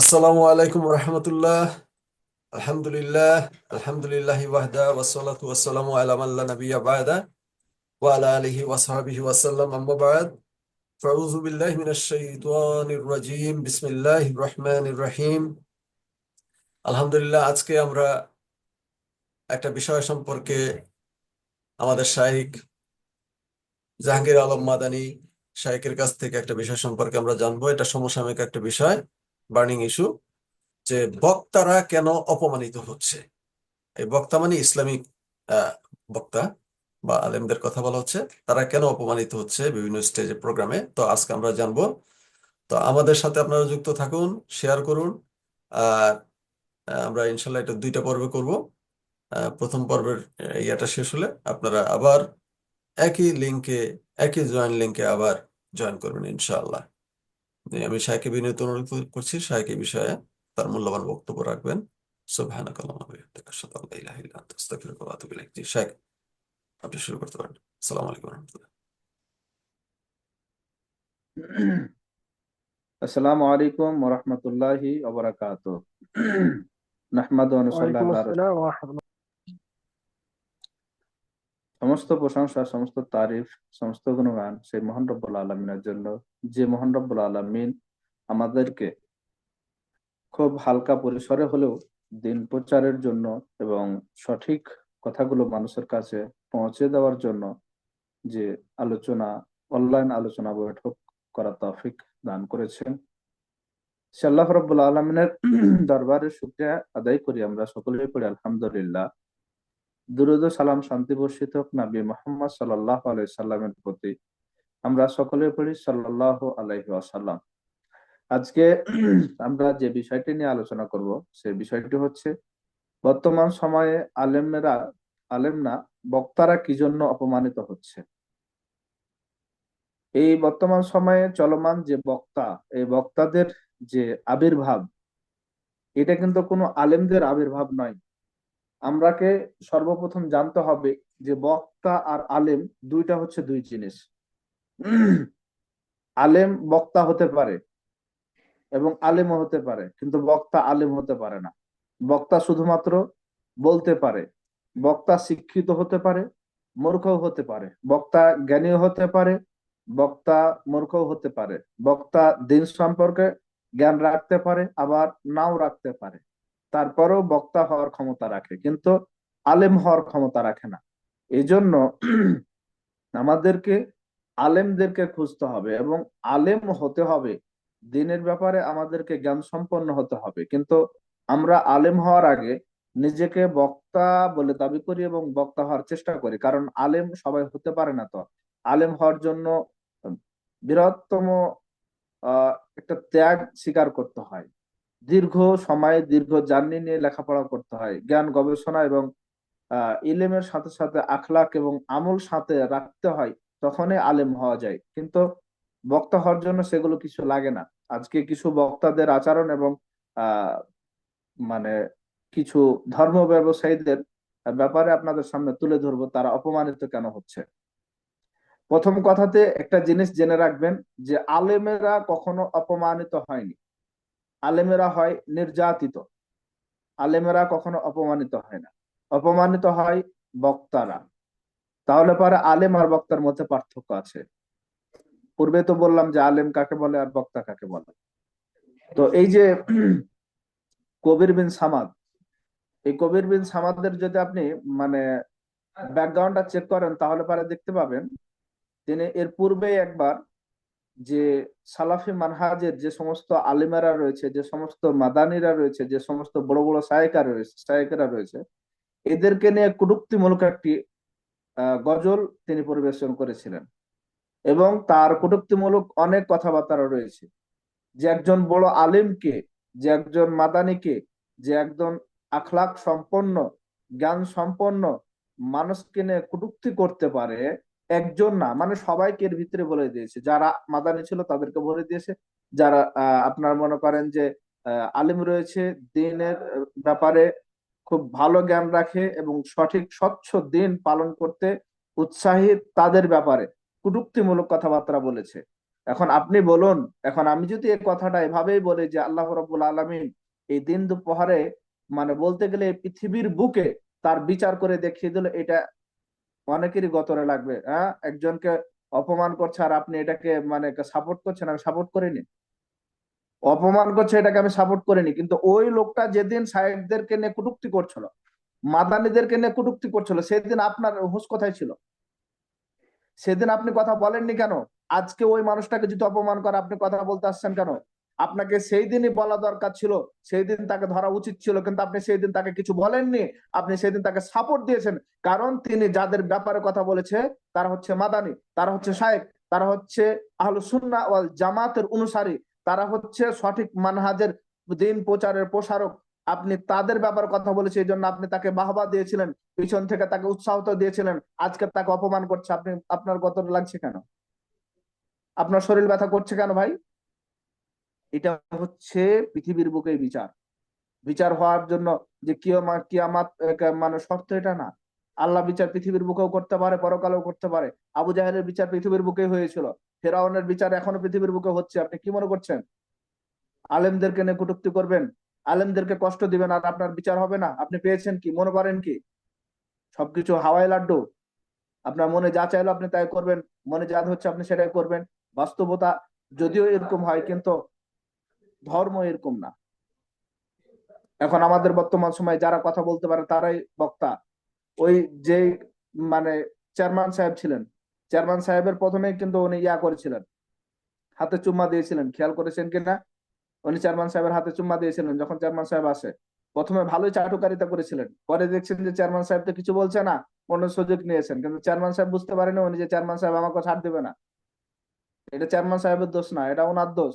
আসসালামু আলাইকুম রহমতুল্লাহ। আলহামদুলিল্লাহ, আলহামদুলিল্লাহি ওয়াহদা ওয়াসসালাতু ওয়াসসালামু আলা মান লা নাবিয়্যা বা'দা, ওয়া আলা আলিহি ওয়া সাহবিহি ওয়া সাল্লাম। আম্মা বা'দ। ফাউযু বিল্লাহি মিনাশ শাইতানির রাজীম। বিসমিল্লাহির রহমানির রহিম। আলহামদুলিল্লাহ, আজকে আমরা একটা বিষয় সম্পর্কে আমাদের শাইখ জাহাঙ্গীর আলম মাদানী শাইখের কাছ থেকে একটা বিষয় সম্পর্কে আমরা জানব। এটা সমসাময়িক একটা বিষয়। বার্নিং ইস্যু, যে বক্তারা কেন অপমানিত হচ্ছে? এই বক্তা মানে ইসলামিক বক্তা বা আলেমদের কথা বলা হচ্ছে। তারা কেন অপমানিত হচ্ছে বিভিন্ন স্টেজে, প্রোগ্রামে? তো আজকে আমরা জানব। তো আমাদের সাথে আপনারা যুক্ত থাকুন, শেয়ার করুন। আর আমরা ইনশাল্লাহ এটা দুইটা পর্বে করব। প্রথম পর্বের ইয়াটা শেষ হলে আপনারা আবার একই লিংকে একই জয়েন লিংকে আবার জয়েন করবেন ইনশাআল্লাহ আমি শাহকে বিনীত অনুরোধ করছি। শাহকে বিষয়ে তার মূল্যবান বক্তব্য রাখবেন। সুবহানাক আল্লাহুম্মা বিহামদিকা আশহাদু আল্লা ইলাহা ইল্লা আনতা আস্তাগফিরুকা ওয়া আতুবু ইলাইক। জি আপনি শুরু করতে পারেন। আসসালামু আলাইকুম ওয়া রাহমাতুল্লাহ। আসসালামু আলাইকুম ওরহমতুল্লাহি ওবরাকাত নাহমাদু ওয়া নুসাল্লি আলা ওয়া রাহমাতুল্লাহ। সমস্ত প্রশংসা, সমস্ত তারিফ, সমস্ত গুণগান সেই মহান রব্বুল আলমিনের জন্য। যে মহান রব্বুল আলমিন আমাদেরকে খুব হালকা পরিসরে হলেও দিন প্রচারের জন্য এবং সঠিক কথাগুলো মানুষের কাছে পৌঁছে দেওয়ার জন্য যে আলোচনা, অনলাইন আলোচনা বৈঠক করা তফিক দান করেছেন। সে আল্লাহ রব্বুল আলমিনের দরবারে শুক্রিয়া আদায় করি আমরা সকলেই পড়ি, আলহামদুলিল্লাহ। দুরুদ সালাম শান্তি বর্ষিত নবী মোহাম্মদ সাল্লাহ আলাই সাল্লামের প্রতি। আমরা সকলে পড়ি সাল্লাহ আলাইহি আসাল্লাম আজকে আমরা যে বিষয়টি নিয়ে আলোচনা করব, সেই বিষয়টি হচ্ছে, বর্তমান সময়ে আলেমেরা আলেমনা বক্তারা কি জন্য অপমানিত হচ্ছে? এই বর্তমান সময়ে চলমান যে বক্তা, এই বক্তাদের যে আবির্ভাব, এটা কিন্তু কোনো আলেমদের আবির্ভাব নয়। আমরাকে সর্বপ্রথম জানতে হবে যে বক্তা আর আলেম দুইটা হচ্ছে দুই জিনিস। আলেম বক্তা হতে পারে এবং আলেমও হতে পারে, কিন্তু বক্তা আলেম হতে পারে না। বক্তা শুধুমাত্র বলতে পারে, বক্তা শিক্ষিত হতে পারে, মূর্খও হতে পারে। বক্তা জ্ঞানীও হতে পারে, বক্তা মূর্খও হতে পারে। বক্তা দিন সম্পর্কে জ্ঞান রাখতে পারে, আবার নাও রাখতে পারে। তারপরেও বক্তা হওয়ার ক্ষমতা রাখে, কিন্তু আলেম হওয়ার ক্ষমতা রাখে না। এই জন্য আমাদেরকে আলেমদেরকে খুঁজতে হবে এবং আলেম হতে হবে, দিনের ব্যাপারে আমাদেরকে জ্ঞান সম্পন্ন হতে হবে। কিন্তু আমরা আলেম হওয়ার আগে নিজেকে বক্তা বলে দাবি করি এবং বক্তা হওয়ার চেষ্টা করি, কারণ আলেম সবাই হতে পারে না তো। আলেম হওয়ার জন্য বৃহত্তম একটা ত্যাগ স্বীকার করতে হয়। দীর্ঘ সময়, দীর্ঘ জার্নি নিয়ে লেখাপড়া করতে হয়। জ্ঞান, গবেষণা এবং ইলেমের সাথে সাথে আখলাক এবং আমল সাথে রাখতে হয়, তখনই আলেম হওয়া যায়। কিন্তু বক্তা হওয়ার জন্য সেগুলো কিছু লাগে না। আজকে কিছু বক্তাদের আচরণ এবং মানে কিছু ধর্ম ব্যবসায়ীদের ব্যাপারে আপনাদের সামনে তুলে ধরবো, তারা অপমানিত কেন হচ্ছে? প্রথম কথাতে একটা জিনিস জেনে রাখবেন যে আলেমেরা কখনো অপমানিত হয়নি। আলেমেরা হয় নির্যাতিত। আলেমেরা কখনো অপমানিত হয় না। অপমানিত হয় বক্তারা। তাহলে পরে আলেম আর বক্তার মধ্যে পার্থক্য আছে। পূর্বে তো বললাম যে আলেম কাকে বলে আর বক্তা কাকে বলে। তো এই যে কবির বিন সামাদ। এই কবির বিন সামাদের যদি আপনি মানে ব্যাকগ্রাউন্ডটা চেক করেন, তাহলে পরে দেখতে পাবেন, তিনি এর পূর্বে একবার যে সালাফি মানহাজের যে সমস্ত আলিমেরা রয়েছে, যে সমস্ত মাদানিরা রয়েছে, যে সমস্ত বড় বড় সায়িকা রয়েছে, সায়িকেরা রয়েছে, এদেরকে নিয়ে কটুক্তিমূলক একটি গজল তিনি পরিবেশন করেছিলেন। এবং তার কটুক্তিমূলক অনেক কথাবার্তা রয়েছে। যে একজন বড় আলিমকে, যে একজন মাদানিকে, যে একজন আখলাক সম্পন্ন জ্ঞান সম্পন্ন মানুষকে নিয়ে কটুক্তি করতে পারে একজন না মানে সবাইকে এর ভিতরে বলে দিয়েছে। যারা মাদানি ছিল তাদেরকে বলে দিয়েছে। যারা আপনার মনে করেন যে আলিম রয়েছে, দিনের ব্যাপারে খুব ভালো জ্ঞান রাখে এবং সঠিক, স্বচ্ছ দিন পালন করতে উৎসাহী তাদের ব্যাপারে কুটুক্তিমূলক কথাবার্তা বলেছে। এখন আপনি বলুন, এখন আমি যদি এই কথাটা এভাবেই বলি যে আল্লাহ রব্বুল আলমিন এই দিন দুপহরে মানে বলতে গেলে পৃথিবীর বুকে তার বিচার করে দেখিয়ে দিল, এটা অনেকেরই গতরে লাগবে হ্যাঁ? একজনকে অপমান করছে আর আপনি এটাকে মানে সাপোর্ট করছেন, আমি সাপোর্ট করিনি। অপমান করছে, এটাকে আমি সাপোর্ট করিনি। কিন্তু ওই লোকটা যেদিন সাহেবদেরকে নিয়ে কটুক্তি করছিল, মাদানিদেরকে নিয়ে কটুক্তি করছিল, সেদিন আপনার হুঁশ কোথায় ছিল? সেদিন আপনি কথা বলেননি কেন? আজকে ওই মানুষটাকে যদি অপমান করে, আপনি কথা বলতে আসছেন কেন? আপনাকে সেই দিনই বলা দরকার ছিল, সেই দিন তাকে ধরা উচিত ছিল, কিন্তু আপনি সেই দিন তাকে কিছু বলেননি, আপনি সেই দিন তাকে সাপোর্ট দিয়েছেন। কারণ তিনি যাদের ব্যাপারে কথা বলেছে, তারা হচ্ছে মাদানি, তারা হচ্ছে শায়েক তারা হচ্ছে আহলু সুন্না ওয়াল জামাতের অনুসারী, তারা হচ্ছে সঠিক মানহাজের দিন প্রচারের প্রসারক। আপনি তাদের ব্যাপারে কথা বলেছে এই জন্য আপনি তাকে বাহবা দিয়েছিলেন, পিছন থেকে তাকে উৎসাহ দিয়েছিলেন, আজকে তাকে অপমান করছে, আপনি, আপনার কত লাগছে কেন? আপনার শরীর ব্যথা করছে কেন ভাই? এটা হচ্ছে পৃথিবীর বুকে বিচার। বিচার হওয়ার জন্য যে কিয়ামত কিয়ামাত মানে শর্ত এটা না। আল্লাহ বিচার পৃথিবীর বুকেও করতে পারে, পরকালেও করতে পারে। আবু জাহেলের বিচার পৃথিবীর বুকে হয়েছিল। ফেরাউনের বিচার এখনও পৃথিবীর বুকে হচ্ছে। আপনি কি মনে করছেন? আলেমদেরকে নিয়ে কটুক্তি করবেন? আলেমদেরকে কষ্ট দিবেন আর আপনার বিচার হবে না? আপনি পেয়েছেন কি? মনে করেন কি? সবকিছু হাওয়াই লাড্ডু। আপনার মনে যা চাইলো আপনি তাই করবেন, মনে যা হচ্ছে আপনি সেটাই করবেন। বাস্তবতা যদিও এরকম হয়, কিন্তু ধর্ম এরকম না। এখন আমাদের বর্তমান সময়ে যারা কথা বলতে পারে তারাই বক্তা। ওই যে মানে চেয়ারম্যান সাহেব ছিলেন, চেয়ারম্যান সাহেবের প্রথমে কিন্তু উনি ইয়া করেছিলেন, হাতে চুম্মা দিয়েছিলেন, খেয়াল করেছেন কিনা? উনি চেয়ারম্যান সাহেবের হাতে চুম্মা দিয়েছিলেন, যখন চেয়ারম্যান সাহেব আসে, প্রথমে ভালোই চাটুকারিতা করেছিলেন, পরে দেখছেন যে চেয়ারম্যান সাহেব তো কিছু বলছে না, অন্য সুযোগ নিয়েছেন, কিন্তু চেয়ারম্যান সাহেব বুঝতে পারেনি উনি যে চেয়ারম্যান সাহেব আমাকে ছাড় দেবে না। এটা চেয়ারম্যান সাহেবের দোষ না, এটা ওনার দোষ।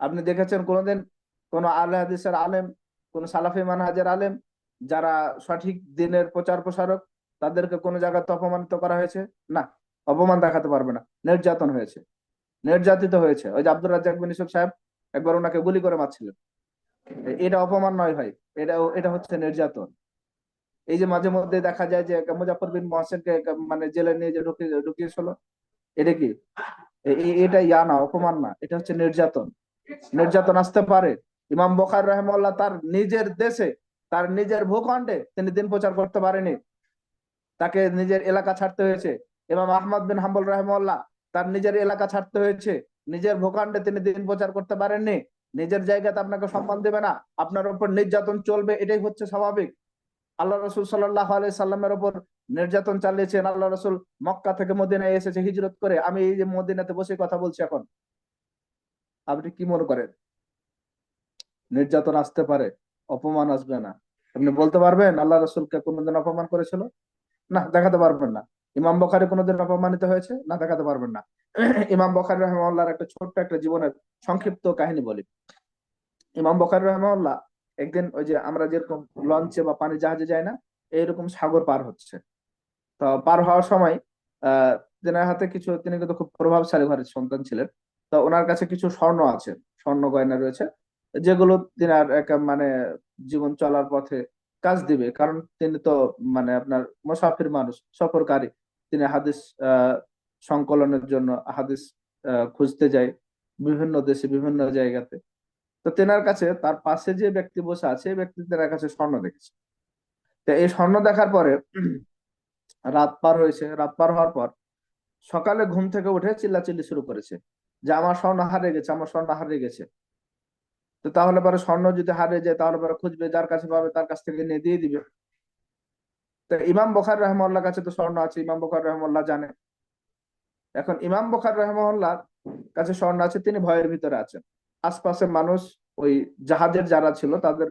আপনি দেখেছেন কোনোদিন কোন আলে হাদিসের আলেম, কোন সালাফি মানহাজের আলেম যারা সঠিক দিনের প্রচার প্রসারক, তাদেরকে কোনো জায়গাতে অপমানিত করা হয়েছে? না, অপমান দেখাতে পারবে না। নির্যাতন হয়েছে। নির্যাতিত হয়েছে। ওই যে আব্দুর রাজ্জাক বিন সাহেব একবার ওনাকে গুলি করে মারছিলেন। এটা অপমান নয় ভাই। এটা এটা হচ্ছে নির্যাতন। এই যে মাঝে মধ্যে দেখা যায় যে মুজাফর বিন মহসেনকে মানে জেলে নিয়ে যে ঢুকিয়ে, ঢুকিয়েছিল, এটা কি? এটা ইয়া না, অপমান না। এটা হচ্ছে নির্যাতন। নির্যাতন আসতে পারে। ইমাম বখার রহমাল্লাহ তার নিজের দেশে, তার নিজের ভূখণ্ডে তিনি দিন প্রচার করতে পারেনি। তাকে নিজের এলাকা ছাড়তে হয়েছে। ইমাম আহমদ বিন হাম্বল রহমাল্লাহ তার নিজের এলাকা ছাড়তে হয়েছে। নিজের ভূখণ্ডে তিনি দিন প্রচার করতে পারেননি। নিজের জায়গাতে আপনাকে সম্মান দেবে না। আপনার উপর নির্যাতন চলবে, এটাই হচ্ছে স্বাভাবিক। আল্লাহ রসুল সাল্লাহ আলি সাল্লামের উপর নির্যাতন চালিয়েছেন। আল্লাহ রসুল মক্কা থেকে মদিনায় এসেছে হিজরত করে। আমি এই যে মদিনাতে বসে কথা বলছি এখন। আপনি কি মনে করেন? নির্যাতন আসতে পারে, অপমান আসবে না। আপনি বলতে পারবেন, আল্লাহ রসুলকে কোনোদিন অপমান করেছিল? না, দেখাতে পারবেন না। ইমাম বখারি কোনোদিন অপমানিত হয়েছে? না, দেখাতে পারবেন না। ইমাম বখারি রহমাল্লাহর একটা ছোট্ট একটা জীবনের সংক্ষিপ্ত কাহিনী বলি। ইমাম বখারি রহমাল্লাহ একদিন ওই যে আমরা যেরকম লঞ্চে বা পানি জাহাজে যাই না, এইরকম সাগর পার হচ্ছে। তো পার হওয়ার সময়, আহ, তেনার হাতে কিছু, তিনি কিন্তু খুব প্রভাবশালী ঘরের সন্তান ছিলেন। তো ওনার কাছে কিছু স্বর্ণ আছে, স্বর্ণ গয়না রয়েছে, যেগুলো তিনার মানে জীবন চলার পথে কাজ দিবে। কারণ তিনি তো মানে আপনার মুসাফির মানুষ, সফরকারী। তিনি হাদিস সংকলনের জন্য হাদিস খুঁজতে যায় বিভিন্ন দেশে, বিভিন্ন জায়গাতে। তো তেনার কাছে, তার পাশে যে ব্যক্তি বসে আছে ব্যক্তি তেনার কাছে স্বর্ণ দেখেছে। তো এই স্বর্ণ দেখার পরে রাত পার হয়েছে, রাত পার হওয়ার পর সকালে ঘুম থেকে উঠে চিল্লাচিল্লি শুরু করেছে। যে আমার স্বর্ণ হারিয়ে গেছে, আমার স্বর্ণ হারিয়ে গেছে। তো তাহলে পরে স্বর্ণ যদি হারিয়ে যায়, তাহলে পরে খুঁজবে যার কাছে পাবে, তার কাছ থেকে নিয়ে দিয়ে দিবে। তো ইমাম বখার রহমাল্লাহ কাছে তো স্বর্ণ আছে, ইমাম বখার রহমাল্লাহ জানে। এখন ইমাম বখার রহমাল্লাহ কাছে স্বর্ণ আছে, তিনি ভয়ের ভিতরে আছেন। আশপাশের মানুষ, ওই জাহাজের যারা ছিল, তাদের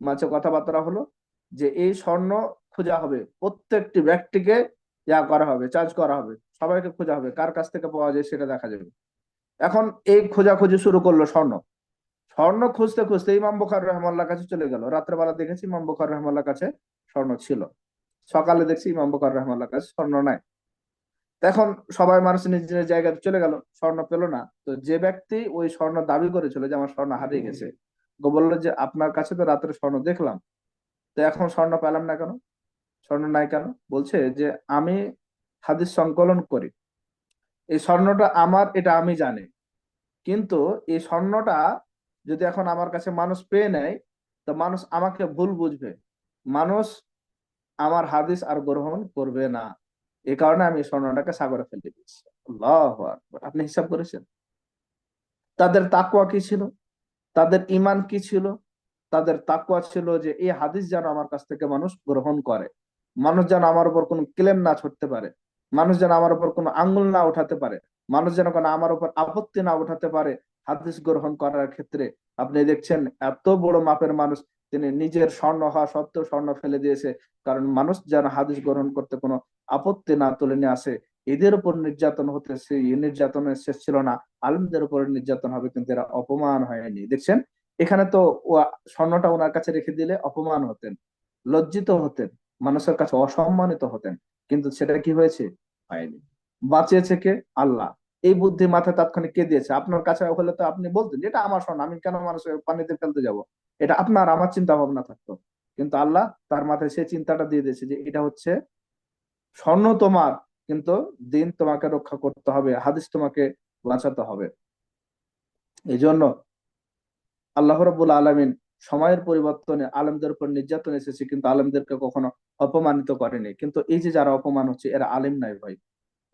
মাঝে কথাবার্তা হলো যে এই স্বর্ণ খোঁজা হবে, প্রত্যেকটি ব্যক্তিকে ইয়া করা হবে চার্জ করা হবে, সবাইকে খোঁজা হবে, কার কাছ থেকে পাওয়া যায় সেটা দেখা যাবে। এখন এই খোঁজাখুঁজি শুরু করল স্বর্ণ। স্বর্ণ খুঁজতে খুঁজতে ইমাম বখার রহমাল্লাহ কাছে চলে গেল। রাত্রেবেলা দেখেছি ইমাম বখার রহমাল্লাহ কাছে স্বর্ণ ছিল। সকালে দেখছি ইমাম বখার রহমাল্লাহ কাছে স্বর্ণ নাই। এখন সবাই মানুষ নিজের জায়গায় চলে গেল, স্বর্ণ পেল না। তো যে ব্যক্তি ওই স্বর্ণ দাবি করেছিল যে আমার স্বর্ণ হারিয়ে গেছে বলল যে আপনার কাছে তো রাত্রে স্বর্ণ দেখলাম। তো এখন স্বর্ণ পেলাম না কেন? স্বর্ণ নাই কেন? বলছে যে আমি হাদিস সংকলন করি। এই স্বর্ণটা আমার, এটা আমি জানি। কিন্তু এই স্বর্ণটা যদি এখন আমার কাছে মানুষ পেয়ে নেয়, তো মানুষ আমাকে ভুল বুঝবে। মানুষ আমার হাদিস আর গ্রহণ করবে না। এই কারণে আমি স্বর্ণটাকে সাগরে ফেলে দিয়েছি। আপনি হিসাব করেছেন? তাদের তাকুয়া কি ছিল? তাদের ইমান কি ছিল? তাদের তাকুয়া ছিল যে, এই হাদিস যেন আমার কাছ থেকে মানুষ গ্রহণ করে। মানুষ যেন আমার উপর কোনো ক্লেম না ছড়তে পারে। মানুষ যেন আমার উপর কোনো আঙ্গুল না উঠাতে পারে, মানুষ যেন কোনো আমার উপর আপত্তি না উঠাতে পারে, হাদিস গ্রহণ করার ক্ষেত্রে আপনি দেখছেন এত বড় মাপের মানুষ তিনি নিজের স্বর্ণ হওয়া সত্ত্বেও স্বর্ণ ফেলে দিয়েছে, কারণ মানুষ যেন হাদিস গ্রহণ করতে কোনো আপত্তি না তুলে নিয়ে আসে, এদের উপর নির্যাতন হতেছে এই নির্যাতনের শেষ ছিল না, আলমদের উপর নির্যাতন হবে কিন্তু এরা অপমান হয়নি। দেখছেন? এখানে তো স্বর্ণটা ওনার কাছে রেখে দিলে অপমান হতেন, লজ্জিত হতেন, মানুষের কাছে অসম্মানিত হতেন। কিন্তু সেটা কি হয়েছে? হয়নি। বাঁচিয়েছে কে? আল্লাহ। এই বুদ্ধি মাথায় তাৎক্ষণিক কে দিয়েছে? আপনার কাছে হলে তো আপনি বলতেন, এটা আমার স্বর্ণ, আমি কেন মানুষের পানিতে ফেলতে যাব? এটা আপনার, আমার চিন্তা ভাবনা থাকতো। কিন্তু আল্লাহ তার মাথায় সেই চিন্তাটা দিয়ে দিয়েছে যে এটা হচ্ছে স্বর্ণ তোমার, কিন্তু দিন তোমাকে রক্ষা করতে হবে, হাদিস তোমাকে বাঁচাতে হবে। এই জন্য আল্লাহ রব্বুল আলমিন সময়ের পরিবর্তনে আলেমদের উপর নির্যাতন এসেছে, কিন্তু আলেমদেরকে কখনো অপমানিত করেনি। কিন্তু এই যে যারা অপমান হচ্ছে, এরা আলেম নাই ভাই।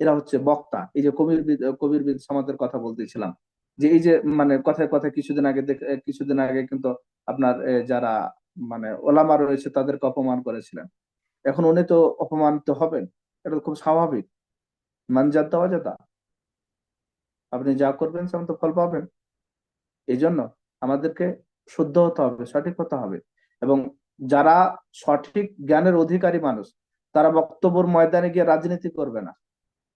এরা হচ্ছে বক্তা। এই যে কবির কবির বিদ সমাজের কথা বলতেছিলাম। যে এই যে মানে কথায় কথায় কিছুদিন আগে কিছুদিন আগে কিন্তু আপনার যারা মানে ওলামা রয়েছে, তাদেরকে অপমান করেছিলেন। এখন উনি তো অপমানিত হবেন। এটা খুব স্বাভাবিক। মানজাত দেওয়া যেতা আপনি যা করবেন সেমন তো ফল পাবেন। এই জন্য আমাদেরকে শুদ্ধ হতে হবে, সঠিক হতে হবে। এবং যারা সঠিক জ্ঞানের অধিকারী মানুষ, তারা বক্তব্যের ময়দানে গিয়ে রাজনীতি করবে না।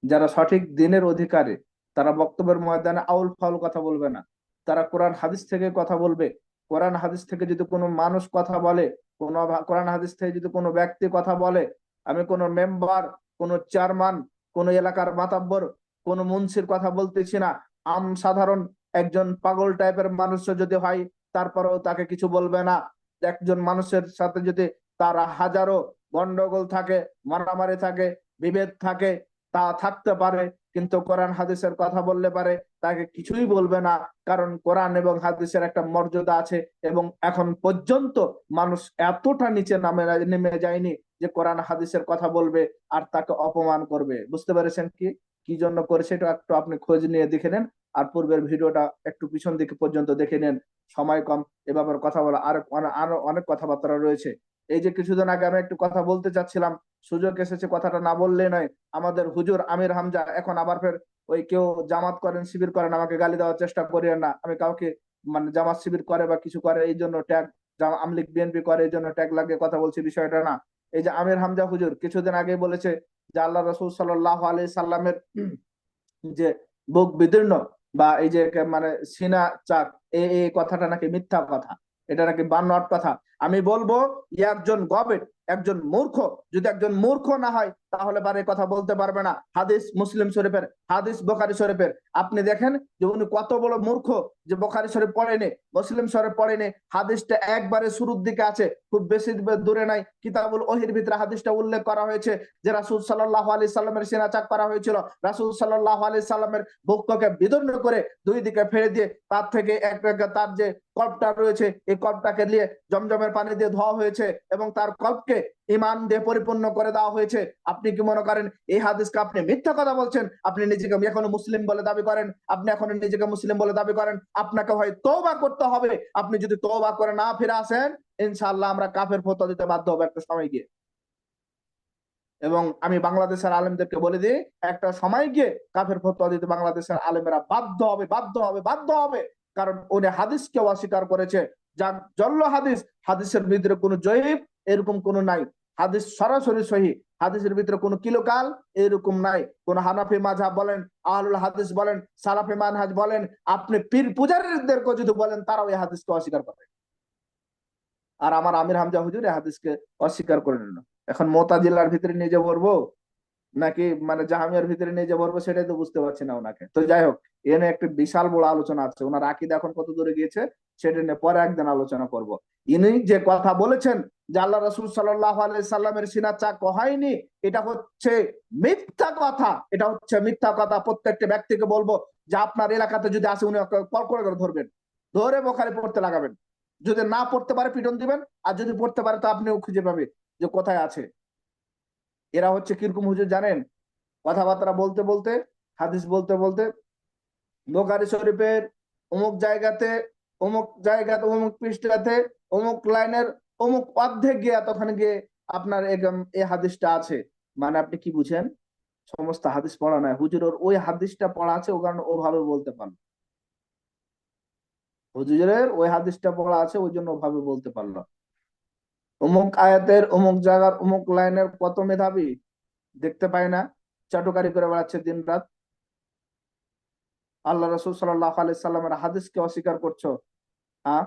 যারা সঠিক দিনের অধিকারী, তারা বক্তব্যের ময়দানে আউল ফাউল কথা বলবে না। তারা কোরআন হাদিস থেকে কথা বলবে। কোরআন হাদিস থেকে যদি কোনো মানুষ কথা বলে, কোনো কোরআন হাদিস থেকে যদি কোনো ব্যক্তি কথা বলে, আমি কোনো মেম্বার, কোনো চেয়ারম্যান, কোনো এলাকার মাতাব্বর, কোনো মুন্সির কথা বলতেছি না। আম সাধারণ একজন পাগল টাইপের মানুষ যদি হয় তারপরেও তাকে কিছু বলবে না। একজন মানুষের সাথে যদি তার হাজারো গন্ডগোল থাকে, মারামারি থাকে, বিভেদ থাকে, তা থাকতে পারে, কিন্তু কোরআন হাদিসের কথা বললে পারে, তাকে কিছুই বলবে না। কারণ কোরআন এবং হাদিসের একটা মর্যাদা আছে এবং এখন পর্যন্ত মানুষ এতটা নিচে নামে, নেমে যায়নি যে কোরআন হাদিসের কথা বলবে আর তাকে অপমান করবে। বুঝতে পেরেছেন কি? কি জন্য করেছে? এটা একটু আপনি খোঁজ নিয়ে দেখে নেন। আর পূর্বের ভিডিওটা একটু পিছন দিকে পর্যন্ত দেখে নেন। সময় কম, এ ব্যাপারে কথা বলা আর, আরও অনেক কথাবার্তা রয়েছে। এই যে কিছুদিন আগে আমি একটু কথা বলতে চাচ্ছিলাম, সুযোগ এসেছে কথাটা না বললে নয়, আমাদের হুজুর আমির হামজা এখন আবার ফের ওই কেউ জামাত করেন, শিবির করেন, আমাকে গালি দেওয়ার চেষ্টা করিয়েন না। আমি কাউকে মানে জামাত শিবির করে বা কিছু করে, এই জন্য ট্যাগ আমলিক বিএনপি করে, এই জন্য ট্যাগ লাগিয়ে কথা বলছি বিষয়টা না। এই যে আমির হামজা হুজুর কিছুদিন আগে বলেছে যে আল্লাহ রসুল সাল্লাহ আলি সাল্লামের যে বুক বিদীর্ণ বা এই যে মানে সিনা চাক এই কথাটা নাকি মিথ্যা কথা। এটা নাকি বানোয়াট কথা। আমি বলব একজন গবেট একজন মূর্খ, যদি একজন মূর্খ না হয়, তাহলে পারে কথা বলতে পারবে না। হাদিস মুসলিম শরীফের, হাদিস বোখারি শরীফের। আপনি দেখেন যে উনি কত বড় মূর্খ যে বোখারি শরীফ পড়েনি, মুসলিম শরীফ পড়েনি। হাদিসটা একবারে শুরুর দিকে আছে, খুব বেশি দূরে নাই। কিতাবুল ওহির ভিতরে হাদিসটা উল্লেখ করা হয়েছে যে রাসুল সাল্লাহ আলি সাল্লামের সিনা চাক করা হয়েছিল। রাসুল সাল্লাহ আলি সাল্লামের বক্ষকে বিদর্ণ করে দুই দিকে ফেলে দিয়ে তার থেকে এক তার যে কল্পটা রয়েছে, এই কল্পটাকে নিয়ে জমজমের পানি দিয়ে ধোয়া হয়েছে এবং তার কল্পকে ইমান দিয়ে পরিপূর্ণ করে দেওয়া হয়েছে। আপনি কি মনে করেন, এই হাদিসকে আপনি মিথ্যা কথা বলছেন? আপনি নিজেকে এখনও মুসলিম বলে দাবি করেন। আপনি এখনও নিজেকে মুসলিম বলে দাবি করেন। আপনাকে হয় তওবা করতে হবে। আপনি যদি তওবা করে না ফিরে আসেন, ইনশাআল্লাহ আমরা কাফের ফতোয়া দিতে বাধ্য হবে একটা সময় গিয়ে। এবং আমি বাংলাদেশের আলেমদেরকে বলে দিই, একটা সময় গিয়ে কাফের ফতোয়া দিতে বাংলাদেশের আলেমেরা বাধ্য হবে বাধ্য হবে বাধ্য হবে। কারণ উনি হাদিসকে অস্বীকার করেছে। যা জল্ল হাদিস, হাদিসের ভিতরে কোনো জয়ীব এরকম কোনো নাই। হাদিস সরাসরি সহি, হাদিসের ভিতরে কোনো কিলোকাল এরকম নাই। কোন হানাফি মাঝহাব বলেন, আহলুল হাদিস বলেন, সালাফি মানহাজ বলেন, আপনি পীর পূজারীদেরকে যদি বলেন, তারাও এই হাদিসকে অস্বীকার করে আর আমার আমির হামজা হুজুর এই হাদিসকে অস্বীকার করে নিল। এখন মোতা জেলার ভিতরে নিয়ে যে বলব, নাকি মানে জাহামিয়ার ভিতরে নিয়ে যে ভরবো সেটাই তো বুঝতে পারছি না ওনাকে। তো যাই হোক এনে একটা বিশাল বড় আলোচনা আছে। ওনার আকিদা এখন কত দূরে গিয়েছে, সেটা নিয়ে পরে একদিন আলোচনা করব। ইনি যে কথা বলেছেন যে আল্লাহ রসুল সাল্লাহ সাল্লামের সিনা চাক হয়নি এটা হচ্ছে মিথ্যা কথা। এটা হচ্ছে মিথ্যা কথা। প্রত্যেকটা ব্যক্তিকে বলব যে আপনার এলাকাতে যদি আসে, উনি কল করে করে ধরবেন। ধরে বোখারে পড়তে লাগাবেন। যদি না পড়তে পারে, পিটন দিবেন। আর যদি পড়তে পারে, তো আপনিও খুঁজে পাবে যে কোথায় আছে। এরা হচ্ছে কীরকম হুজুর জানেন? কথাবার্তা বলতে বলতে, হাদিস বলতে বলতে, বোখারি শরীফের অমুক জায়গাতে অমুক জায়গাতে, অমুক পৃষ্ঠাতে, অমুক লাইনের অমুক অর্ধেক গিয়ে এতখানে গিয়ে আপনার এই হাদিসটা আছে। মানে আপনি কি বুঝেন? সমস্ত হাদিস পড়া নয়। হুজুর ওর ওই হাদিসটা পড়া আছে, ও কারণে ওভাবে বলতে পারল। হুজুরের ওই হাদিসটা পড়া আছে, ওই জন্য ওভাবে বলতে পারল। অমুক আয়াতের, অমুক জায়গার, অমুক লাইনের কত মেধাবী? দেখতে পাই না। চাটুকারি করে বেড়াচ্ছে দিন রাত। আল্লাহ রসুল সাল্লাহ আলাই সাল্লামের হাদিসকে অস্বীকার করছ। হ্যাঁ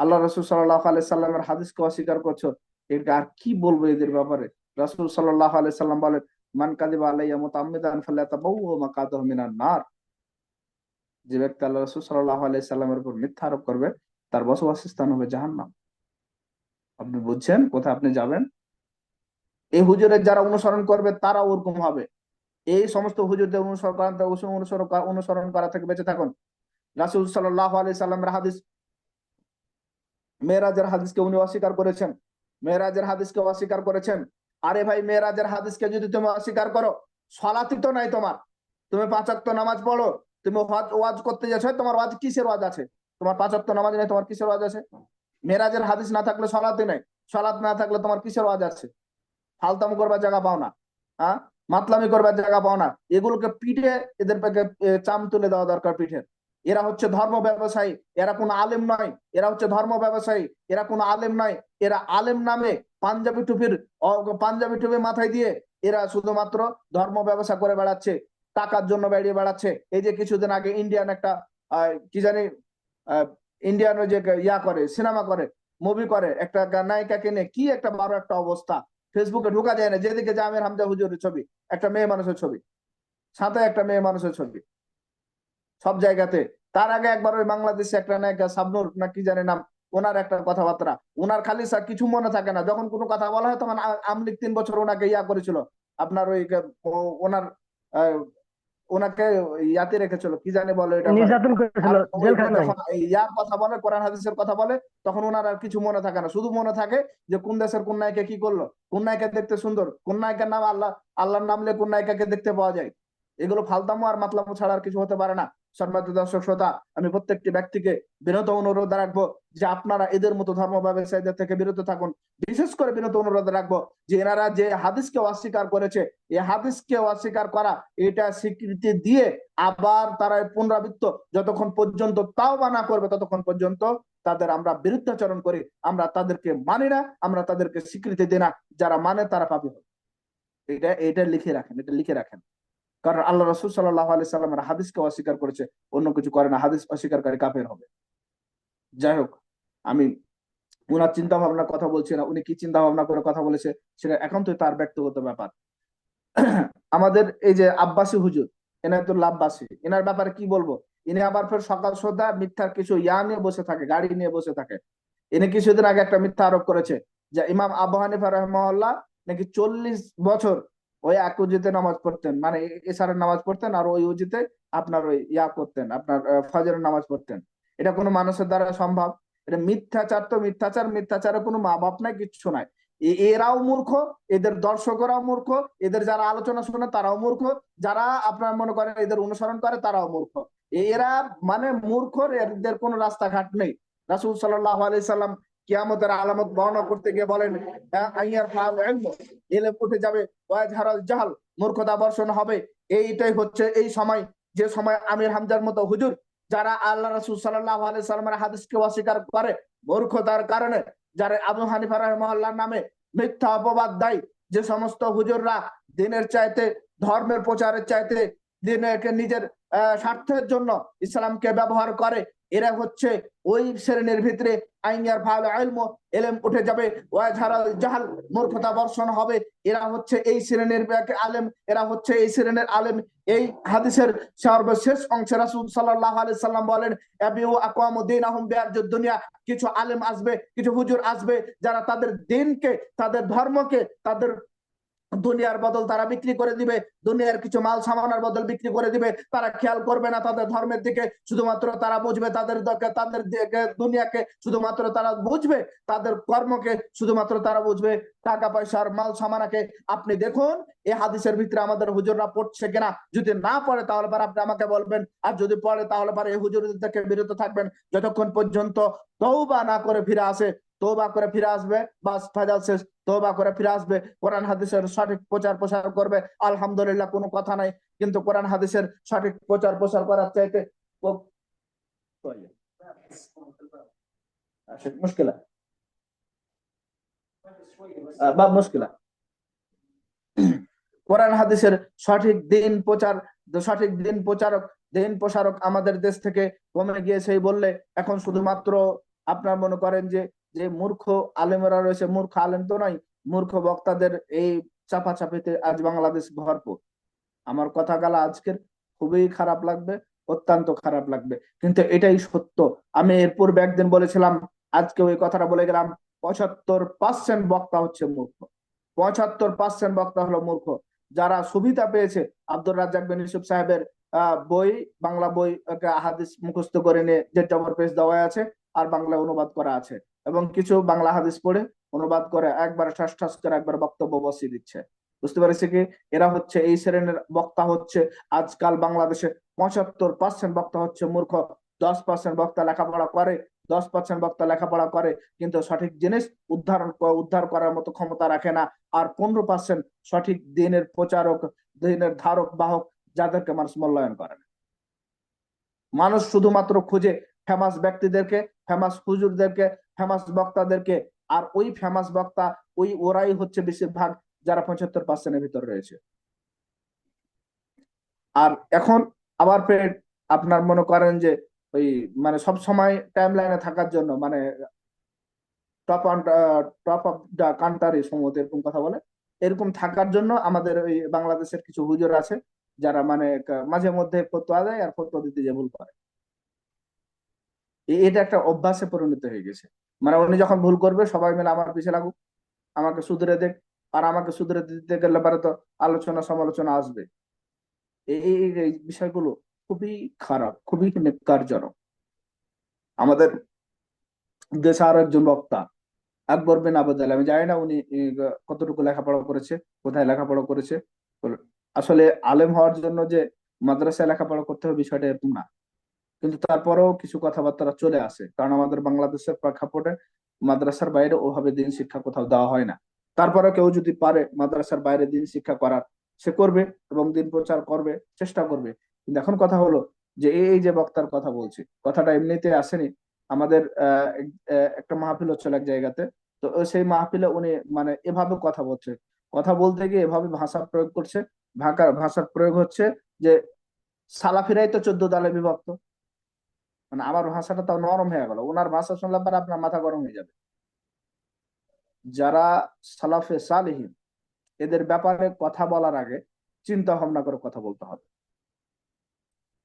আল্লাহ রসুল সাল্লাহ আলাই সাল্লামের হাদিসকে অস্বীকার করছ, এটা আর কি বলব এদের ব্যাপারে? রসুল সাল্লাহ আলাই সাল্লাম বলেন, মান কাদিবা আলাইয়া মুতাআম্মিদান ফালাতাবাওয়া মাকাদাহু মিনান নার। যে ব্যক্তি আল্লাহ রসুল সাল্লাহ আলাই সাল্লামের উপর মিথ্যা আরোপ করবে, তার বসবাস স্থান হবে জাহান্নাম। আপনি বুঝছেন কোথায় আপনি যাবেন? এই হুজুরের যারা অনুসরণ করবে তারা ওরকম হবে। এই সমস্ত হুজুরদের অনুসরণ অনুসরণ অনুসরণ করা থেকে বেঁচে থাকুন। রাসুল সাল্লাহ আলি সাল্লামের হাদিস মেয়েরাজের হাদিসকে উনি অস্বীকার করেছেন। মেয়েরাজের হাদিসকে অস্বীকার করেছেন। আরে ভাই, মেয়েরাজের হাদিসকে যদি তুমি অস্বীকার করো সলাতি তো নাই তোমার। তুমি পাঁচাত্ত নামাজ পড়ো, তুমি ওয়াজ ওয়াজ করতে যাচ্ছ, তোমার ওয়াজ কিসের ওয়াজ আছে? তোমার পাঁচাত্ত নামাজ নেই, তোমার কিসের ওয়াজ আছে? মেয়েরাজের হাদিস না থাকলে সলাতে নাই। সলাত না থাকলে তোমার কিসের ওয়াজ আছে? ফালতাম করবার জায়গা পাও না হ্যাঁ মাতলামি করবার জায়গা পাও না। এগুলোকে পিঠে এদের চাম তুলে দেওয়া দরকার পিঠের। এরা হচ্ছে ধর্ম ব্যবসায়ী, এরা কোনো আলেম নয়, এরা হচ্ছে ধর্ম ব্যবসায়ী, এরা কোনো আলেম নয়, এরা আলেম নামে পাঞ্জাবি টুপির পাঞ্জাবি টুপি মাথায় দিয়ে এরা শুধুমাত্র ধর্ম ব্যবসা করে বেড়াচ্ছে, টাকার জন্য বেরিয়ে বেড়াচ্ছে। এই যে কিছুদিন আগে ইন্ডিয়ান একটা কি জানি ইন্ডিয়ান ওই যে ইয়া করে সিনেমা করে মুভি করে, একটা নায়িকা নিয়ে কি একটা বারো একটা অবস্থা। ফেসবুকে ঢোকা যায় না, যেদিকে জামির হামজা হুজুরের ছবি, একটা মেয়ে মানুষের ছবি, সাথে একটা মেয়ে মানুষের ছবি। সব জায়গাতে তার আগে একবার ওই বাংলাদেশে একটা নায়িকা সাবনুর না কি জানি নাম ওনার একটা কথাবার্তা। ওনার খালি সা- কিছু মনে থাকে না। যখন কোনো কথা বলা হয় তখন আমলিক তিন বছর ওনাকে ইয়া করেছিল। আপনার ওই ওনার ওনাকে ইয়াতে রেখেছিল। কি জানি বলে এটা ইয়ার কথা বলে কোরআন হাদিসের কথা বলে তখন ওনার আর কিছু মনে থাকে না। শুধু মনে থাকে যে কোন দেশের কোন নায়িকা কি করল কোন নায়িকা দেখতে সুন্দর কোন নায়িকার নাম আল্লাহ আল্লাহর নামলে কোন নায়িকাকে দেখতে পাওয়া যায়। এগুলো ফালতামো আর মাতলামো ছাড়া আর কিছু হতে পারে না। সম্মানিত দর্শক শ্রোতা, আমি প্রত্যেকটি ব্যক্তিকে বিনত অনুরোধ রাখব যে আপনারা এদের মতো ধর্ম ব্যবসায়ীদের থেকে বিরত থাকুন। বিশেষ করে বিনত অনুরোধ রাখব যে এনারা যে হাদিসকে অস্বীকার করেছে এই হাদিসকে অস্বীকার করা, এটা স্বীকৃতি দিয়ে আবার তারা পুনরাবৃত্ত যতক্ষণ পর্যন্ত তাও বা না করবে ততক্ষণ পর্যন্ত তাদের আমরা বিরুদ্ধাচরণ করি। আমরা তাদেরকে মানি না, আমরা তাদেরকে স্বীকৃতি দিই না। যারা মানে তারা পাবে এটা এটা লিখে রাখেন, এটা লিখে রাখেন। কারণ আল্লাহ রসুল সাল্লাহ আলি সাল্লামের হাদিসকে অস্বীকার করেছে, অন্য কিছু করে না, হাদিস অস্বীকারকারী কাফের হবে। যাই হোক, আমি উনার চিন্তা ভাবনার কথা বলছি না, উনি কি চিন্তা ভাবনা করে কথা বলেছে সেটা একান্তই তার ব্যক্তিগত ব্যাপার। আমাদের এই যে আব্বাসী হুজুর, এনায়তুল্লাহ আব্বাসী, এনার ব্যাপারে কি বলব? ইনি আবার ফের সকাল সন্ধ্যা মিথ্যার কিছু ইয়া নিয়ে বসে থাকে, গাড়ি নিয়ে বসে থাকে। ইনি কিছুদিন আগে একটা মিথ্যা আরোপ করেছে যে ইমাম আবু হানিফা রহমাল্লাহ নাকি চল্লিশ বছর ওই এক উজিতে নামাজ পড়তেন। মানে এসারের নামাজ পড়তেন আর ওই উজিতে আপনার ওই ইয়া করতেন, আপনার ফজরের নামাজ পড়তেন। এটা কোনো মানুষের দ্বারা সম্ভব? এটা মিথ্যাচার তো মিথ্যাচার মিথ্যাচারের কোনো মা বাপ নাই, কিচ্ছু নাই। এরাও মূর্খ, এদের দর্শকরাও মূর্খ, এদের যারা আলোচনা শুনে তারাও মূর্খ, যারা আপনার মনে করেন এদের অনুসরণ করে তারাও মূর্খ। এরা মানে মূর্খ এদের কোনো রাস্তাঘাট নেই। রাসুল সাল্লাহ আলি সাল্লাম কিয়ামতের আলামত বর্ণনা করতে গিয়ে বলেন "আ- আইয়ার ফাল ইলম উঠে যাবে ওয়াজ হারাল জাহাল, মূর্খতা বর্ষণ হবে। এইটাই হচ্ছে এই সময়, যে সময় আমির হামজার মতো হুজুর, যারা আল্লাহ রাসুল সাল্লাহ আলি সাল্লামের হাদিসকে অস্বীকার করে, মূর্খতার কারণে, যারা আবু হানিফা রহমাল্লার নামে মিথ্যা অপবাদ দেয়, যে সমস্ত হুজুররা দিনের চাইতে, ধর্মের প্রচারের চাইতে নিজের স্বার্থের জন্য ইসলামকে ব্যবহার করে। এরা হচ্ছে ওই শ্রেণির ভিতরে আইনিয়ার ভালো আলম এলেম উঠে যাবে। জাহাল মূর্খতা বর্ষণ হবে, এরা হচ্ছে এই শ্রেণির আলেম, এরা হচ্ছে এই শ্রেণির আলেম। এই হাদিসের সর্বশেষ অংশে রাসূল সাল্লাল্লাহু আলাইহি সাল্লাম বলেন দুনিয়া। কিছু আলেম আসবে, কিছু হুজুর আসবে, যারা তাদের দিনকে, তাদের ধর্মকে, তাদের দুনিয়ার বদল তারা বিক্রি করে দিবে, দুনিয়ার কিছু মাল সামানের বদল বিক্রি করে দিবে। তারা খেয়াল করবে না তাদের ধর্মের দিকে, শুধুমাত্র তারা বুঝবে তাদের তাদের দুনিয়াকে শুধুমাত্র তারা বুঝবে, তাদের কর্মকে শুধুমাত্র তারা বুঝবে। টাকা পয়সার মাল সামানাকে আপনি দেখুন এই হাদিসের ভিতরে আমাদের হুজুররা পড়ছে কিনা। যদি না পড়ে, তাহলে পরে আপনি আমাকে বলবেন। আর যদি পড়ে, তাহলে পরে এই হুজুরদের থেকে বিরত থাকবেন। যতক্ষণ পর্যন্ত তৌবা না করে ফিরে আসে তৌবা করে ফিরে আসবে, বাস ফাজাল শেষ। তৌবা করে ফিরে আসবে, কোরআন হাদিসের সঠিক প্রচার প্রসার করবে। আলহামদুলিল্লাহ, কোনো কথা নাই। কিন্তু কোরআন হাদিসের সঠিক প্রচার প্রসার করার চাইতে মুশকিলা। বা কোরআন হাদিসের সঠিক দিন প্রচার, সঠিক দিন প্রচারক, দিন প্রসারক আমাদের দেশ থেকে কমে গিয়েছে বললে এখন শুধুমাত্র আপনার মনে করেন যে যে মূর্খ আলেমেরা রয়েছে, মূর্খ আলেম তো নয়, মূর্খ বক্তাদের এই চাপাচাপিতে আজ বাংলাদেশ ভরপুর। আমার কথা গেল আজকের খুবই খারাপ লাগবে, অত্যন্ত খারাপ লাগবে, কিন্তু এটাই সত্য। আমি এর পূর্বে একদিন বলেছিলাম আজকে ওই কথাটা বলে গেলাম, পঁচাত্তর পার্সেন্ট বক্তা হচ্ছে মূর্খ। পঁচাত্তর পার্সেন্ট বক্তা হলো মূর্খ। যারা সুবিধা পেয়েছে, আব্দুর রাজ্জাক বিন ইউসুফ সাহেবের বই, বাংলা বই হাদিস মুখস্থ করে নিয়ে যে জবর পেজ দেওয়া আছে আর বাংলায় অনুবাদ করা আছে। এবং কিছু বাংলা হাদিস পড়ে অনুবাদ করে একবার ঠাস ঠাস করে একবার বক্তব্য বসিয়ে দিচ্ছে। বুঝতে পারছি কি? এরা হচ্ছে, এই শ্রেণির বক্তা হচ্ছে, আজকাল বাংলাদেশে পঁচাত্তর পার্সেন্ট বক্তা হচ্ছে মূর্খ, দশ পার্সেন্ট বক্তা লেখাপড়া করে, দশ পার্সেন্ট বক্তা লেখাপড়া করে, কিন্তু সঠিক জিনিস উদ্ধার উদ্ধার করার মতো ক্ষমতা রাখে না। আর পনেরো পার্সেন্ট সঠিক দিনের প্রচারক, দিনের ধারক, বাহক, যাদেরকে মানুষ মূল্যায়ন করে না। মানুষ শুধুমাত্র খুঁজে ফেমাস ব্যক্তিদেরকে ফেমাস হুজুরদেরকে ফেমাস বক্তাদেরকে, আর ওই ফেমাস বক্তা, ওই ওরাই হচ্ছে বেশিরভাগ যারা পঁচাত্তর পার্সেন্টের ভিতর রয়েছে। আর এখন আবার ফের আপনার মনে করেন যে ওই মানে সব সময় টাইম লাইনে থাকার জন্য মানে top on top of the country সম্ভবত এরকম কথা বলে। এরকম থাকার জন্য আমাদের ওই বাংলাদেশের কিছু হুজুর আছে যারা মানে মাঝে মধ্যে ফতোয়া দেয় আর ফতোয়া দিতে যে ভুল করে। এটা একটা অভ্যাসে পরিণত হয়ে গেছে। মানে উনি যখন ভুল করবে, সবাই মিলে আমার পিছে লাগুক, আমাকে সুধরে দেখ, আর আমাকে সুধরে দিতে গেলে পরে তো আলোচনা সমালোচনা আসবে। এই বিষয়গুলো খুবই খারাপ, খুবই নেককারজনক আমাদের দেশে আরও একজন বক্তা, আকবর বিন আবদাল আমি জানি না উনি কতটুকু লেখাপড়া করেছে, কোথায় লেখাপড়া করেছে। আসলে আলেম হওয়ার জন্য যে মাদ্রাসায় লেখাপড়া করতে হবে বিষয়টা এরকম না। কিন্তু তারপরেও কিছু কথাবার্তা চলে আসে। কারণ আমাদের বাংলাদেশের প্রেক্ষাপটে মাদ্রাসার বাইরে ওভাবে দিন শিক্ষা কোথাও দেওয়া হয় না। তারপরে কেউ যদি পারে মাদ্রাসার বাইরে দিন শিক্ষা করার, সে করবে এবং দিন প্রচার করবে, চেষ্টা করবে। কিন্তু এখন কথা হলো যে এই যে বক্তার কথা বলছি, কথাটা এমনিতে আসেনি। আমাদের একটা মাহফিল হচ্ছিল এক জায়গাতে। তো সেই মাহফিলে উনি মানে এভাবে কথা বলছে। কথা বলতে গিয়ে এভাবে ভাষা প্রয়োগ করছে। ভাষা, ভাষার প্রয়োগ হচ্ছে যে সালাফিরাই তো চোদ্দ দলে বিভক্ত। মানে আমার ভাষাটা তাও নরম হয়ে গেল। ওনার ভাষা শুনলে পরে আপনার মাথা গরম হয়ে যাবে। যারা সালাফে সালেহীন, এদের ব্যাপারে কথা বলার আগে চিন্তা ভাবনা করে কথা বলতে হবে।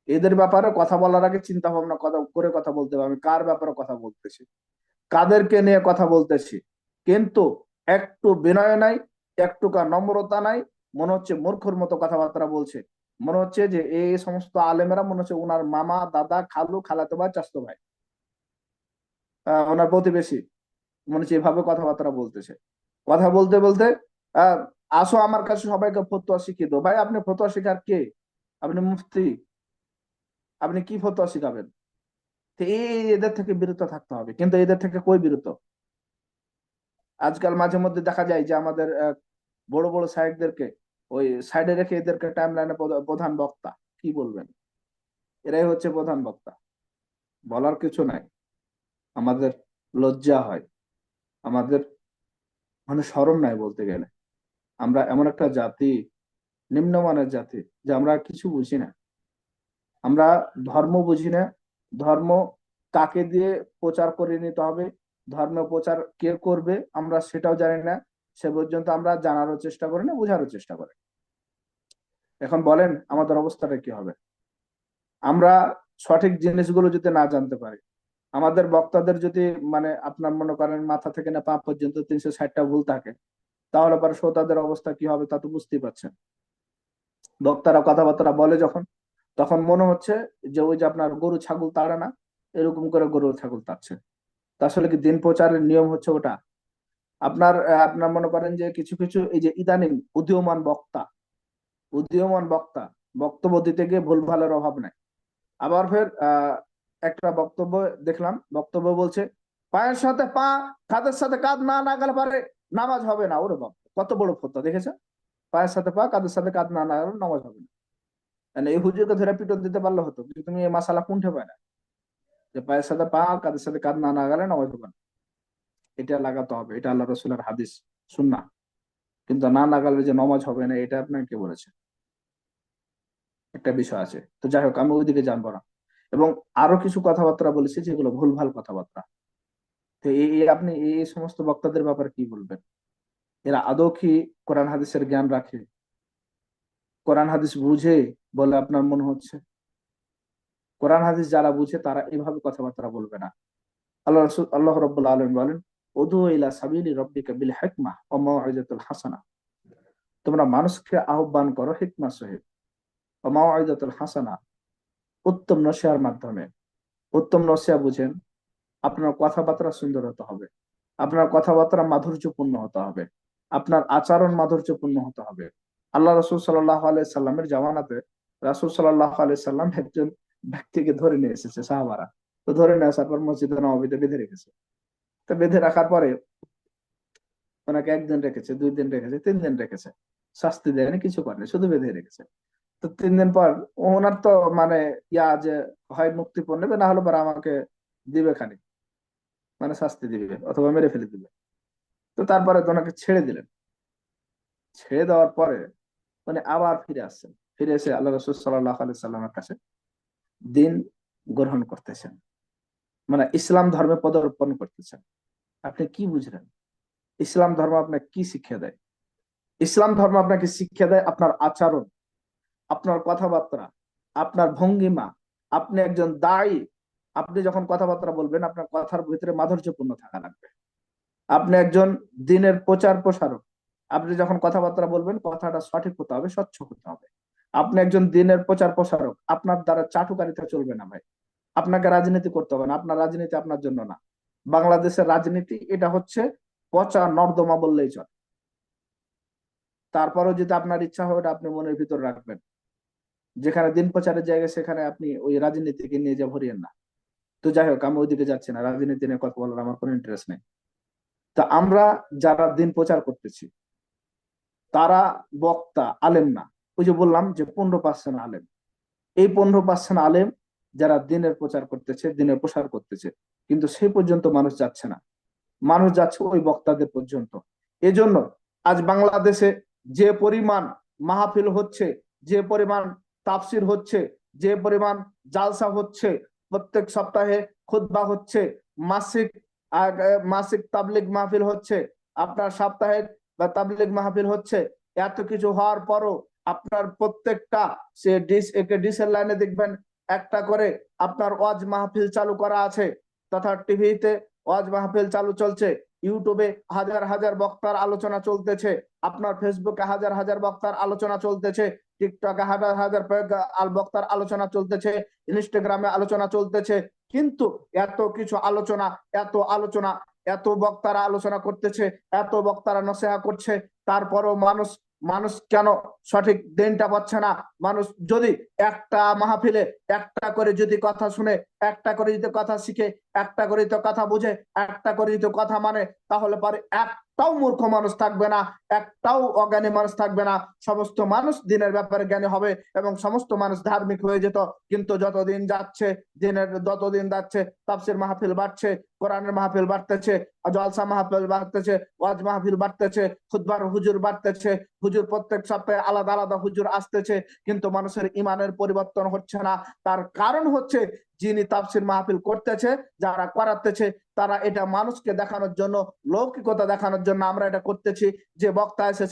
এদের ব্যাপারে কথা বলার আগে চিন্তা ভাবনা কথা, করে কথা বলতে হবে। আমি কার ব্যাপারে কথা বলতেছি? কাদেরকে নিয়ে কথা বলতেছি? কিন্তু একটু বিনয় নাই, একটুকা নম্রতা নাই, মনে হচ্ছে মূর্খর মতো কথাবার্তা বলছে। মনে হচ্ছে যে এই সমস্ত আলেমেরা মনে হচ্ছে ওনার মামা, দাদা, খালু, খালাতো ভাই চাস্তো ভাই। ওনার প্রতিবেশী। মনে হচ্ছে এভাবে কথাবার্তা বলতেছে। কথা বলতে বলতে আসো আমার কাছে সবাইকে ফতোয়া শিখিয়ে দাও। ভাই, আপনি ফতোয়া শেখার কে? আপনি মুফতি। আপনি কি ফতোয়া শিখাবেন? এই এদের থেকে বিরত থাকতে হবে। কিন্তু এদের থেকে কই বিরত? আজকাল মাঝে মধ্যে দেখা যায় যে আমাদের বড় বড় সাইডদেরকে ওই সাইডে রেখে এদেরকে টাইম লাইনে প্রধান বক্তা, কি বলবেন? এরাই হচ্ছে প্রধান বক্তা। বলার কিছু নাই। আমাদের লজ্জা হয়। আমাদের মানে শরম নাই বলতে গেলে। আমরা এমন একটা জাতি, নিম্নমানের জাতি, যে আমরা কিছু বুঝি না। আমরা ধর্ম বুঝি না। ধর্ম কাকে দিয়ে প্রচার করে নিতে হবে? ধর্ম প্রচার কে করবে? আমরা সেটাও জানি না। সে পর্যন্ত আমরা জানারও চেষ্টা করি না, বোঝারও চেষ্টা করি। এখন বলেন, আমাদের অবস্থাটা কি হবে? আমরা সঠিক জিনিসগুলো যদি না জানতে পারি, আমাদের বক্তাদের যদি মানে আপনার মনে করেন মাথা থেকে না পা পর্যন্ত তিনশো ষাটটা ভুল থাকে, তাহলে পরে শ্রোতাদের অবস্থা কি হবে তা তো বুঝতেই পারছেন। বক্তারা কথাবার্তা বলে যখন, তখন মনে হচ্ছে যে ওই যে আপনার গরু ছাগল তাড়ে না, এরকম করে গরু ছাগল তাড়ছে। আসলে কি দিন প্রচারের নিয়ম হচ্ছে ওটা? আপনার আপনার মনে করেন যে কিছু কিছু এই যে ইদানিং উদীয়মান বক্তা উদীয়মান বক্তা, বক্তব্য দিতে গিয়ে ভুল ভালের অভাব নাই। আবার ফের একটা বক্তব্য দেখলাম, বক্তব্য বলছে, পায়ের সাথে পা, কাঁধের সাথে কাঁধ না না গেলে পারে নামাজ হবে না। ওরে বাপ, কত বড় ফতো দেখেছে পায়ের সাথে পা, কাঁধের সাথে কাঁধ না না গেলে নামাজ হবে না। মানে এই হুজুরকে ধরে পিটন দিতে পারলে হতো, কিন্তু তুমি এই মাসালা কুণ্ঠে পায় না। যে পায়ের সাথে পা, কাঁধের সাথে কাঁধ না না গেলে নামাজ হবে না। এটা লাগাতে হবে, এটা আল্লাহ রসুলের হাদিস শুননা কিন্তু না লাগালে যে নমাজ হবে না, এটা আপনাকে কে বলেছে? একটা বিষয় আছে। তো যাই হোক, আমি ওইদিকে জানব না। এবং আরও কিছু কথাবার্তা বলেছি যেগুলো ভুলভাল কথাবার্তা। তো এই আপনি এই সমস্ত বক্তাদের ব্যাপারে কি বলবেন? এরা আদৌ কি কোরআন হাদিসের জ্ঞান রাখে? কোরআন হাদিস বুঝে বলে আপনার মনে হচ্ছে? কোরআন হাদিস যারা বুঝে তারা এভাবে কথাবার্তা বলবে না। আল্লাহ রসুল, আল্লাহ রব্বুল আলম বলেন তোমরা মানুষকে আহ্বান করো হিকমা সহিত। হাসানা, উত্তম মাধ্যমে। উত্তম বুঝেন, আপনার কথাবার্তা সুন্দর হতে হবে। আপনার কথাবার্তা মাধুর্যপূর্ণ হতে হবে। আপনার আচরণ মাধুর্যপূর্ণ হতে হবে। আল্লাহ রসুল সাল্লাহ সাল্লামের জামানাতে রাসুল সাল্লাহ আলাই সাল্লাম একজন ব্যক্তিকে ধরে নিয়ে এসেছে সাহাবারা। তো ধরে নিয়ে আসার পর মসজিদে নবাবিতে বেঁধে রেখেছে। তো বেঁধে রাখার পরে ওনাকে একদিন রেখেছে, দুই দিন রেখেছে, তিন দিন রেখেছে। শাস্তি দেয়নি, কিছু করেনি, শুধু বেঁধে রেখেছে। তো তিন দিন পর ওনার তো মানে ইয়া যে হয় মুক্তিপণ নেবে, না হলে পরে আমাকে দিবে খানিক মানে শাস্তি দিবে, অথবা মেরে ফেলে দিবে। তো তারপরে ওনাকে ছেড়ে দিলেন। ছেড়ে দেওয়ার পরে মানে আবার ফিরে আসছেন। ফিরে এসে আল্লাহ রসুল সাল্লাহ আলি সাল্লামের কাছে দিন গ্রহণ করতেছেন। মানে ইসলাম ধর্মে পদার্পণ করতেছেন। আপনি কি বুঝলেন? ইসলাম ধর্ম আপনাকে কি শিক্ষা দেয়? ইসলাম ধর্ম আপনাকে শিক্ষা দেয় আপনার আচরণ, আপনার কথাবার্তা, আপনার ভঙ্গিমা, আপনি একজন দায়ী। আপনি যখন কথাবার্তা বলবেন, আপনার কথার ভিতরে মাধুর্যপূর্ণ থাকা লাগবে। আপনি একজন দিনের প্রচার প্রসারক। আপনি যখন কথাবার্তা বলবেন, কথাটা সঠিক হতে হবে, স্বচ্ছ হতে হবে। আপনি একজন দিনের প্রচার প্রসারক। আপনার দ্বারা চাটুকারিতা চলবে না ভাই। আপনাকে রাজনীতি করতে হবে না, আপনার রাজনীতি আপনার জন্য না। বাংলাদেশের রাজনীতি, এটা হচ্ছে পচা নর্দমা বললেই চলে। তারপরও যদি আপনার ইচ্ছা হয়, ওটা আপনি মনের ভিতর রাখবেন। যেখানে দিন প্রচারের জায়গায়, সেখানে আপনি ওই রাজনীতিকে নিয়ে যা ভরিয়েন না। তো যাই হোক, আমি ওইদিকে যাচ্ছি না, রাজনীতি নিয়ে কথা বলার আমার কোনো ইন্টারেস্ট নেই। তা আমরা যারা দিন প্রচার করতেছি, তারা বক্তা, আলেম না। ওই যে বললাম যে পনেরো পার্সেন্ট আলেম। এই পনেরো পার্সেন্ট আলেম যারা দিনের প্রচার করতেছে, দিনের প্রসার করতেছে। কিন্তু সেই পর্যন্ত মানুষ যাচ্ছে না। মানুষ যাচ্ছে ওই বক্তাদের পর্যন্ত। এজন্য আজ বাংলাদেশে যে পরিমাণ মাহফিল হচ্ছে, যে পরিমাণ তাফসির হচ্ছে, যে পরিমাণ জালসা হচ্ছে, প্রত্যেক সপ্তাহে খুতবা হচ্ছে, মাসিক মাসিক তাবলিগ মাহফিল হচ্ছে, আপনার সাপ্তাহিক বা তাবলিগ মাহফিল হচ্ছে, এত কিছু হওয়ার পরও আপনার প্রত্যেকটা সে ডিস একে ডিসের লাইনে দেখবেন একটা করে আপনার ওয়াজ মাহফিল চালু করা আছে, তথা টিভিতে ওয়াজ মাহফিল চালু চলছে, ইউটিউবে হাজার হাজার বক্তার আলোচনা চলতেছে, আপনার ফেসবুকে হাজার হাজার বক্তার আলোচনা চলতেছে, টিকটকে হাজার হাজার বক্তার আলোচনা চলতেছে, ইনস্টাগ্রামে আলোচনা চলতেছে, কিন্তু এত কিছু আলোচনা, এত আলোচনা, এত বক্তারা আলোচনা করতেছে, এত বক্তারা নসেহা করছে, তারপরও মানুষ মানুষ কেন সঠিক দিনটা পাচ্ছে না? মানুষ যদি একটা মাহফিলে একটা করে যদি কথা শুনে, একটা করে যদি কথা শিখে, একটা করে যদি কথা বুঝে, একটা করে যদি কথা মানে তাহলে পরে এক একটাও মূর্খ মানুষ থাকবে না, একটাও অজ্ঞানী মানুষ থাকবে না। সমস্ত মানুষ দিনের ব্যাপারে জ্ঞানী হবে এবং সমস্ত মানুষ ধার্মিক হয়ে যেত। কিন্তু যতদিন যাচ্ছে, দিনের যতদিন যাচ্ছে, তাফসির মাহফিল বাড়ছে, কোরআনের মাহফিল বাড়তেছে, জলসা মাহফিল বাড়তেছে, ওয়াজ মাহফিল বাড়তেছে খুদবার হুজুর বাড়তেছে, হুজুর প্রত্যেক সপ্তাহে আলাদা আলাদা হুজুর আসতেছে। কিন্তু মানুষের ইমানের পরিবর্তন হচ্ছে না। তার কারণ হচ্ছে যিনি তাফসির মাহফিল করতেছে, যারা করাতেছে, তারা এটা মানুষকে দেখানোর জন্য, লৌকিকতা দেখানোর জন্য আমরা এটা করতেছি। যে বক্তা এসেছে